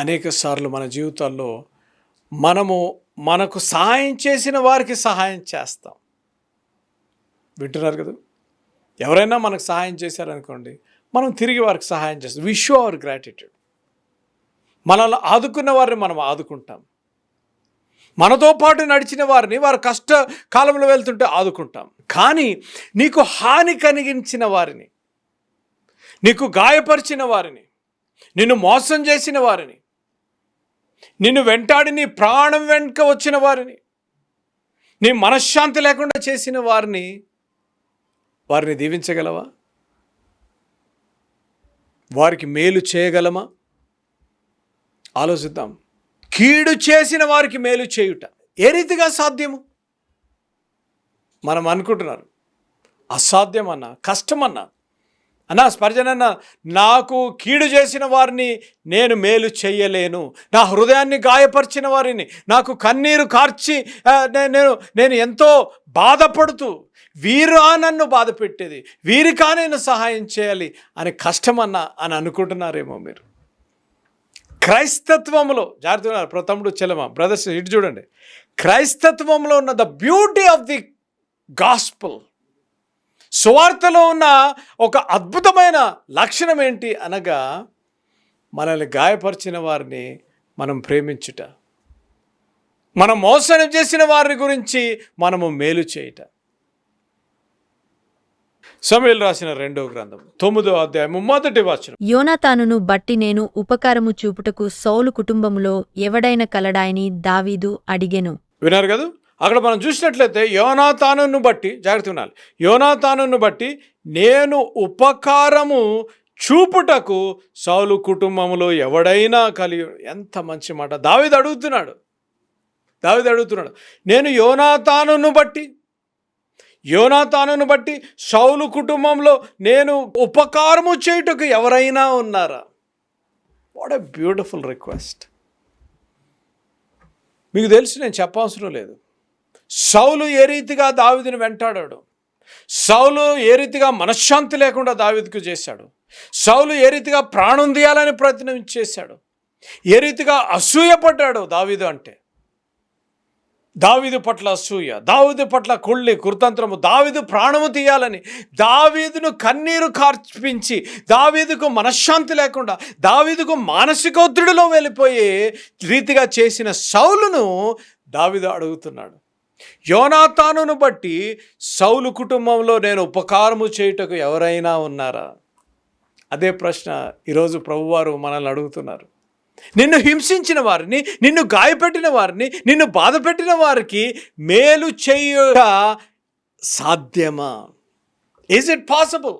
అనేక సార్లు మన జీవితాల్లో మనము మనకు సహాయం చేసిన వారికి సహాయం చేస్తాం. వింటున్నారు కదా? ఎవరైనా మనకు సహాయం చేశారనుకోండి మనం తిరిగి వారికి సహాయం చేస్తాం. వి షో అవర్ గ్రాటిట్యూడ్ మనల్ని ఆదుకున్న వారిని మనం ఆదుకుంటాం. మనతో పాటు నడిచిన వారిని వారు కష్ట కాలంలో వెళ్తుంటే ఆదుకుంటాం. కానీ నీకు హాని కలిగించిన వారిని నీకు గాయపరిచిన వారిని నిన్ను మోసం చేసిన వారిని నిన్ను వెంటాడి నీ ప్రాణం వెనుక వచ్చిన వారిని నీ మనశ్శాంతి లేకుండా చేసిన వారిని వారిని దీవించగలవా? వారికి మేలు చేయగలమా? ఆలోచిద్దాం. కీడు చేసిన వారికి మేలు చేయుట ఏ రీతిగా సాధ్యము? మనం అనుకుంటున్నారు అసాధ్యం అన్న కష్టం అన్నా స్పర్జనన్న నాకు కీడు చేసిన వారిని నేను మేలు చెయ్యలేను నా హృదయాన్ని గాయపరిచిన వారిని నాకు కన్నీరు కార్చి నేను నేను ఎంతో బాధపడుతూ వీరా నన్ను బాధ పెట్టేది వీరికా నేను సహాయం చేయాలి అని కష్టమన్న అని అనుకుంటున్నారేమో మీరు. క్రైస్తత్వంలో జాగ్రత్తగా ప్రో తమ్ముడు బ్రదర్స్ ఇటు చూడండి. క్రైస్తత్వంలో ఉన్న the beauty of the gospel సువార్తలో ఉన్న ఒక అద్భుతమైన లక్షణం ఏంటి అనగా మనల్ని గాయపరిచిన వారిని మనం ప్రేమించుట. మనం మోసం చేసిన వారి గురించి మనము మేలు చేయుట. సమయలు రాసిన రెండో గ్రంథం తొమ్మిదో అధ్యాయము మొదటి వచనం. యోనాతానును బట్టి నేను ఉపకారము చూపుటకు సౌలు కుటుంబములో ఎవడైన కలడాయని దావీదు అడిగెను. విన్నారు కదా? అక్కడ మనం చూసినట్లయితే యోనాతానును బట్టి జాగ్రత్త ఉండాలి. యోనాతానును బట్టి నేను ఉపకారము చూపుటకు సౌలు కుటుంబంలో ఎవడైనా కలిగి ఎంత మంచి మాట. దావిది అడుగుతున్నాడు. దావిది అడుగుతున్నాడు. నేను యోనాతానును బట్టి యోనాతానును బట్టి సౌలు కుటుంబంలో నేను ఉపకారము చేయుటకు ఎవరైనా ఉన్నారా? What a beautiful request. మీకు తెలుసు నేను చెప్పవసరం లేదు. సౌలు ఏ రీతిగా దావిదిని వెంటాడాడు? సౌలు ఏ రీతిగా మనశ్శాంతి లేకుండా దావిదికు చేశాడు? సౌలు ఏ రీతిగా ప్రాణం తీయాలని ప్రయత్నం చేశాడు? ఏ రీతిగా అసూయపడ్డాడు దావీదు అంటే? దావీదు పట్ల అసూయ దావీదు పట్ల కుళ్ళి కుర్తంత్రము దావీదు ప్రాణము తీయాలని దావీదును కన్నీరు కార్పించి దావీదుకు మనశ్శాంతి లేకుండా దావీదుకు మానసిక ఒత్తిడిలో వెళ్ళిపోయే రీతిగా చేసిన సౌలును దావీదు అడుగుతున్నాడు. యోనాతానును బట్టి సౌలు కుటుంబంలో నేను ఉపకారము చేయుటకు ఎవరైనా ఉన్నారా? అదే ప్రశ్న ఈరోజు ప్రభువారు మనల్ని అడుగుతున్నారు. నిన్ను హింసించిన వారిని నిన్ను గాయపెట్టిన వారిని నిన్ను బాధపెట్టిన వారికి మేలు చేయుట సాధ్యమా? Is it possible